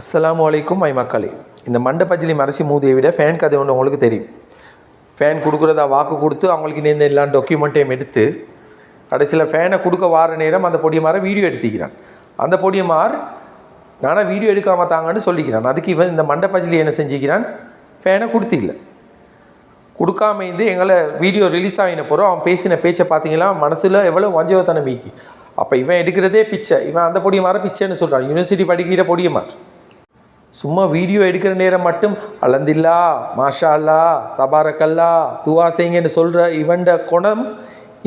அஸ்லாம் அலைக்கும் மை மக்களே. இந்த மண்டை பஜ்ஜிலி மரசி மூதியை விட ஃபேன் கதை ஒன்று உங்களுக்கு தெரியும். ஃபேன் கொடுக்குறதா வாக்கு கொடுத்து அவங்களுக்கு இந்த எல்லா டாக்குமெண்ட்டையும் எடுத்து கடைசியில் ஃபேனை கொடுக்க வார நேரம் அந்த பொடியமாரை வீடியோ எடுத்துக்கிறான். அந்த பொடியமார் நானாக வீடியோ எடுக்காம தாங்கன்னு சொல்லிக்கிறான். அதுக்கு இவன் இந்த மண்டபஜிலி என்ன செஞ்சுக்கிறான்? ஃபேனை கொடுத்தில்ல கொடுக்காம இருந்து எங்களை வீடியோ ரிலீஸ் ஆகின போகிறோம் அவன் பேசின பேச்சை பார்த்தீங்களா? மனசில் எவ்வளோ வஞ்சவத்தனம் மீக்கி அப்போ இவன் எடுக்கிறதே பிச்சை. இவன் அந்த பொடியமாரை பிச்சைன்னு சொல்கிறான் யூனிவர்சிட்டி படிக்கிற பொடியமார். சும்மா வீடியோ எடுக்கிற நேரம் மட்டும் அலந்தில்லா மாஷா அல்லா தபாரக்கல்லா துவா செய்யுங்கன்னு சொல்கிற இவன்ட குணம்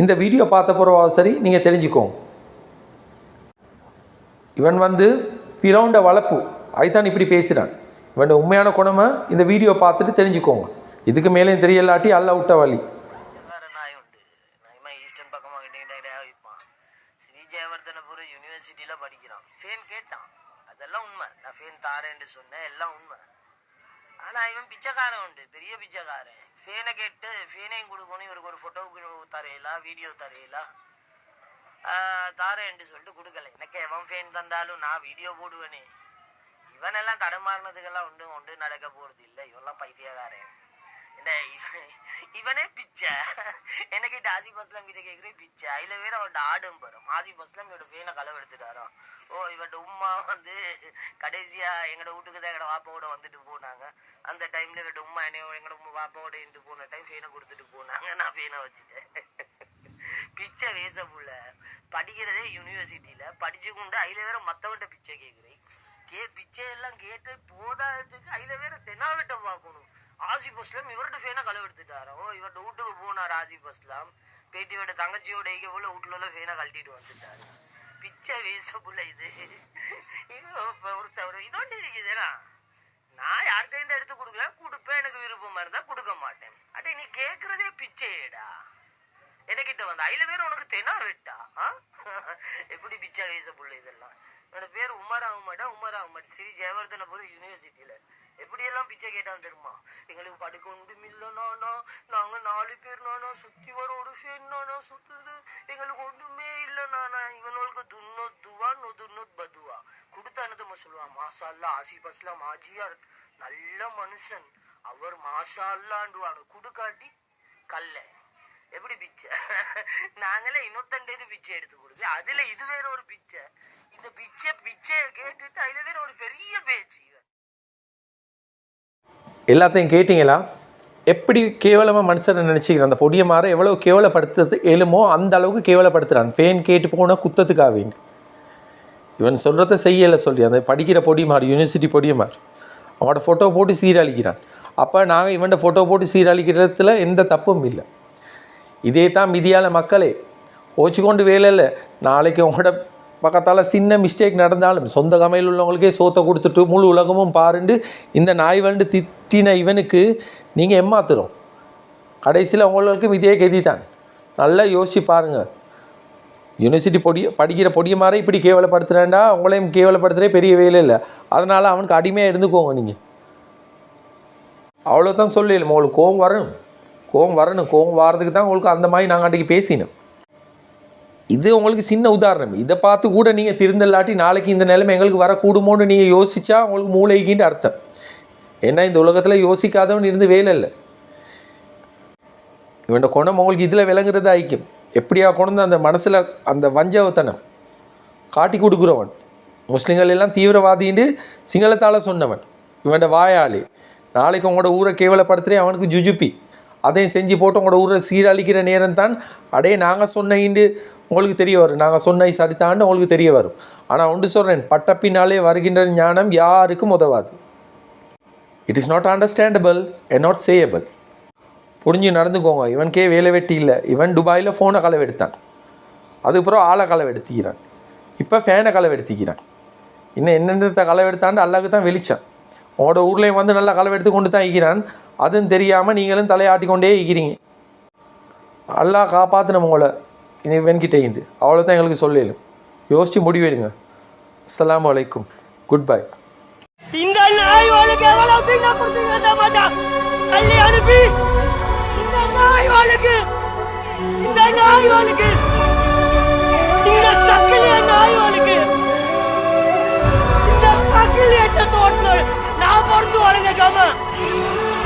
இந்த வீடியோ பார்த்த பிறகு சரி நீங்கள் தெரிஞ்சுக்கோங்க. இவன் வந்து பிறவுண்ட வளர்ப்பு அதுதான் இப்படி பேசுகிறான் இவன் உண்மையான குணமை இந்த வீடியோ பார்த்துட்டு தெரிஞ்சுக்கோங்க. இதுக்கு மேலேயும் தெரியலாட்டி அல்ல விட்ட வழி. ஈஸ்டர்ன் பக்கமாக ஸ்ரீ ஜெயவர்தனபுரம் யூனிவர்சிட்டியில் படிக்கிறான். ஃபேன் கேட்டான். அதெல்லாம் உண்மை. நான் ஃபேன் தாரேன்னு சொன்னேன் எல்லாம் உண்மை. ஆனால் இவன் பிச்சைக்காரன் உண்டு பெரிய பிச்சைக்காரன். ஃபேனை கேட்டு ஃபேனையும் கொடுக்கணும் இவருக்கு ஒரு ஃபோட்டோவுக்கு தரையிலா வீடியோ தரையிலா? தாரேன்ட்டு சொல்லிட்டு கொடுக்கல. எனக்கு எவன் ஃபேன் தந்தாலும் நான் வீடியோ போடுவேனே. இவனெல்லாம் தடுமாறினதுக்கெல்லாம் ஒன்றும் ஒன்று நடக்க போகிறது இல்லை இவன்லாம் பைத்தியக்காரன். இவன் இவனே பிச்சை எனக்கு டாஜி பஸ்லாம் கிட்ட கேட்குறேன் பிச்சை அதில் வேற அவட்ட ஆடும் பெறும் ஆசி பஸ்லாம் இவட ஃபேனை களவு எடுத்துட்டாரோ ஓ இவட்ட உமா வந்து கடைசியா எங்களோட வீட்டுக்கு தான் எங்களோட வாப்பாவோட வந்துட்டு போனாங்க அந்த டைம்ல இவட்ட உமா என்னைய எங்களோட வாப்பாவோட இருந்து போன டைம் ஃபேனை கொடுத்துட்டு போனாங்க நான் ஃபேனை வச்சுட்டேன் பிச்சை வேச புள்ள படிக்கிறதே யூனிவர்சிட்டியில படிச்சு கொண்டு அதில் வேற மத்தவன்ட்ட பிச்சை கேட்குறேன் கே பிச்சை எல்லாம் கேட்டு போதாததுக்கு அதில் வேற ஆசிப் அஸ்லாம் இவர்கிட்ட ஃபேனா களவு எடுத்துட்டாரோ இவர்கிட்ட வீட்டுக்கு போனார் ஆசிப் அஸ்லாம் பேட்டியோட தங்கச்சியோட இங்க போல வீட்டுல உள்ள ஃபேனை கழட்டிட்டு வந்துட்டாரு. பிச்சை வேச இது. இது இப்ப ஒருத்தவர் இதோண்டு இருக்குதுனா நான் யார்கிட்ட எடுத்து கொடுக்குறேன் கொடுப்பேன் எனக்கு விருப்பமா இருந்தா கொடுக்க மாட்டேன். அடே நீ கேட்கறதே பிச்சையேடா. எனக்கிட்ட வந்து? அதுல பேர் உனக்கு தெனா விட்டா எப்படி பிச்சை வயசு புள்ள இதெல்லாம்? என்னோட பேர் உமர் அஹமடா உமர் அஹமட் ஸ்ரீ ஜெயவர்தனபுரம் யூனிவர்சிட்டியில எப்படியெல்லாம் பிச்சை கேட்டான் தெரியுமா? எங்களுக்கு படுக்க ஒன்றும் இல்லைனானா நாங்க நாலு பேர் நானா. சுத்தி வர ஒரு ஃபேன் எங்களுக்கு ஒண்ணுமே இல்லைனானா நானா. துன்னோ துவா நொதுன்னோத் பதுவா. கொடுத்தானதம்மா சொல்லுவான். மாசா அல்லா ஆசிப் அஸ்லாம் ஆஜியார் நல்ல மனுஷன். அவர் மாஷா அல்லாண்டுவானு குடுக்காட்டி கல்ல. எப்படி பிச்சை? நாங்களே இன்னொத்தண்டேது பிச்சை எடுத்து கொடுத்து அதுல இது வேற ஒரு பிச்சை. இந்த பிச்சை பிச்சையை கேட்டுட்டு அதுல வேற ஒரு பெரிய பேச்சு எல்லாத்தையும் கேட்டிங்களா? எப்படி கேவலமாக மனுஷனை நினச்சிக்கிறேன் அந்த பொடியை மாற எவ்வளோ கேவலப்படுத்துறது எழுமோ அந்த அளவுக்கு கேவலப்படுத்துகிறான் பேன் கேட்டு போனால் குத்தத்துக்காக இவன் சொல்கிறத செய்யலை சொல்லி அந்த படிக்கிற பொடிமார் யூனிவர்சிட்டி பொடியமார் அவனோட ஃபோட்டோ போட்டு சீரழிக்கிறான். அப்போ நாங்கள் இவன்ட ஃபோட்டோ போட்டு சீரழிக்கிறதுல எந்த தப்பும் இல்லை. இதே தான் மிதியால் மக்களே. ஓச்சிக்கொண்டு வேலை இல்லை. நாளைக்கு உங்களோட பக்கத்தால் சின்ன மிஸ்டேக் நடந்தாலும் சொந்த கமையில் உள்ளவங்களுக்கே சோத்தை கொடுத்துட்டு முழு உலகமும் பாருண்டு இந்த நாய் வந்து திட்டின இவனுக்கு நீங்கள் ஏமாத்துறோம். கடைசியில் உங்களுக்கும் இதே கதி தான் நல்லா யோசிச்சு பாருங்கள் யூனிவர்சிட்டி பொடி படிக்கிற பொடிய மாதிரி இப்படி கேவலப்படுத்துகிறேன்டா உங்களையும் கேவலப்படுத்துகிறே பெரிய வேலை இல்லை. அதனால் அவனுக்கு அடிமையாக இருந்துக்கோங்க நீங்கள் அவ்வளோ தான் சொல்லல உங்களுக்கு கோவம் வரணும். கோவம் வரணும் கோவம் வாரதுக்கு தான் உங்களுக்கு அந்த மாதிரி நாங்கள் அன்றைக்கி பேசினோம் இது உங்களுக்கு சின்ன உதாரணம். இதை பார்த்து கூட நீங்கள் திருந்தல்லாட்டி நாளைக்கு இந்த நிலைமை எங்களுக்கு வரக்கூடுமோன்னு நீங்கள் யோசித்தா உங்களுக்கு மூளைக்கின்ற அர்த்தம். ஏன்னா இந்த உலகத்தில் யோசிக்காதவன் இருந்து வேலை இல்லை. இவன் குணம் உங்களுக்கு இதில் விளங்குறது ஐக்கியம். எப்படியா கொண்டு அந்த மனசில் அந்த வஞ்சவத்தனம் காட்டி கொடுக்குறவன். முஸ்லீம்கள் எல்லாம் தீவிரவாதின்னு சிங்களத்தால் சொன்னவன். இவனோட வாயாளி நாளைக்கு உங்களோட ஊரை கேவலப்படுத்துகிறே அவனுக்கு ஜுஜுப்பி. அதையும் செஞ்சு போட்டு உங்களோட ஊரை சீரழிக்கிற நேரம் தான் அடே நாங்கள் சொன்னின்னு உங்களுக்கு தெரிய வரும். நாங்கள் சொன்ன சரித்தான்னு உங்களுக்கு தெரிய வரும். ஆனால் ஒன்று சொல்கிறேன் பட்டப்பின்னாலே வருகின்ற ஞானம் யாருக்கும் உதவாது. It is not understandable and not sayable புரிஞ்சு நடந்துக்கோங்க. இவனுக்கே வேலை வெட்டி இல்லை. இவன் துபாயில் ஃபோனை களவெடுத்தான். அதுக்கப்புறம் ஆளை களவு எடுத்துக்கிறான் இப்போ ஃபேனை களவு எடுத்துக்கிறான் இன்னும் என்னென்னத்தை களவு எடுத்தாண்டு தான் வெளிச்சான் உங்களோட ஊர்லேயும் வந்து நல்லா களவெடுத்து கொண்டு தான் இருக்கிறான். அதுவும் தெரியாமல் நீங்களும் தலையாட்டி கொண்டே இருக்கிறீங்க. அல்லாஹ் காப்பாற்றின உங்களை. இது இவன்கிட்ட இருந்து. அவ்வளோதான் எங்களுக்கு சொல்லலும் யோசித்து முடிவெடுங்க. அஸ்லாம் வலைக்கும் குட் பை இந்த நாய்வாளுக்கு எவ்வளவு தின்னா கொடுத்தீங்க மாட்டா? சல்லி அனுப்பி. இந்த நாய்வாளுக்கு இந்த நாய்வாளுக்கு இந்த சக்கிலிய நாய்வாளுக்கு இந்த சக்கிலியத்தை பொறுத்து வழங்காம மக்களையே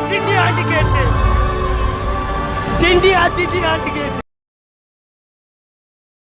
आंटी आंटी कहते हैं टिंडी आंटी आंटी कहते